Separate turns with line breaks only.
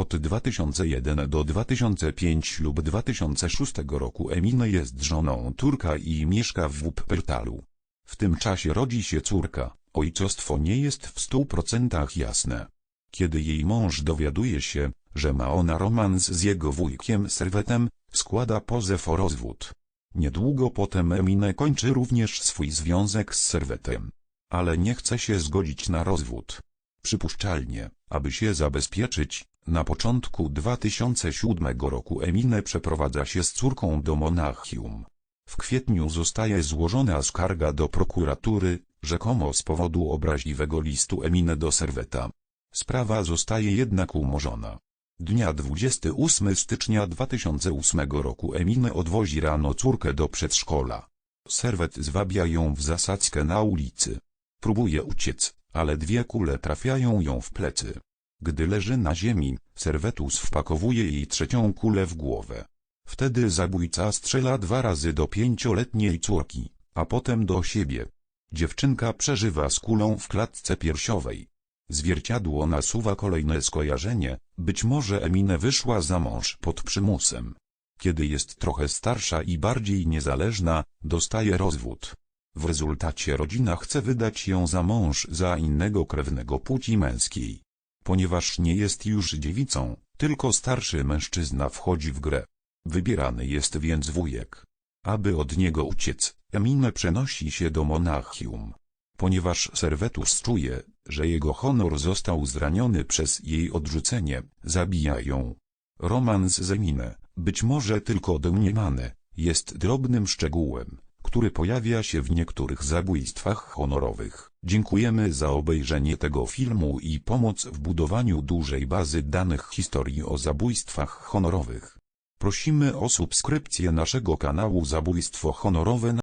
Od 2001 do 2005 lub 2006 roku Emine jest żoną Turka i mieszka w Wuppertalu. W tym czasie rodzi się córka, ojcostwo nie jest w stu procentach jasne. Kiedy jej mąż dowiaduje się, że ma ona romans z jego wujkiem Serwetem, składa pozew o rozwód. Niedługo potem Emine kończy również swój związek z Serwetem. Ale nie chce się zgodzić na rozwód. Przypuszczalnie, aby się zabezpieczyć, na początku 2007 roku Emine przeprowadza się z córką do Monachium. W kwietniu zostaje złożona skarga do prokuratury, rzekomo z powodu obraźliwego listu Emine do Serweta. Sprawa zostaje jednak umorzona. Dnia 28 stycznia 2008 roku Emine odwozi rano córkę do przedszkola. Serwet zwabia ją w zasadzkę na ulicy. Próbuje uciec, ale dwie kule trafiają ją w plecy. Gdy leży na ziemi, serwetus wpakowuje jej trzecią kulę w głowę. Wtedy zabójca strzela dwa razy do pięcioletniej córki, a potem do siebie. Dziewczynka przeżywa z kulą w klatce piersiowej. Zwierciadło nasuwa kolejne skojarzenie, być może Emine wyszła za mąż pod przymusem. Kiedy jest trochę starsza i bardziej niezależna, dostaje rozwód. W rezultacie rodzina chce wydać ją za mąż za innego krewnego płci męskiej. Ponieważ nie jest już dziewicą, tylko starszy mężczyzna wchodzi w grę. Wybierany jest więc wujek. Aby od niego uciec, Emine przenosi się do Monachium. Ponieważ Servetus czuje, że jego honor został zraniony przez jej odrzucenie, zabija ją. Romans z Emine, być może tylko domniemany, jest drobnym szczegółem, który pojawia się w niektórych zabójstwach honorowych. Dziękujemy za obejrzenie tego filmu i pomoc w budowaniu dużej bazy danych historii o zabójstwach honorowych. Prosimy o subskrypcję naszego kanału Zabójstwo Honorowe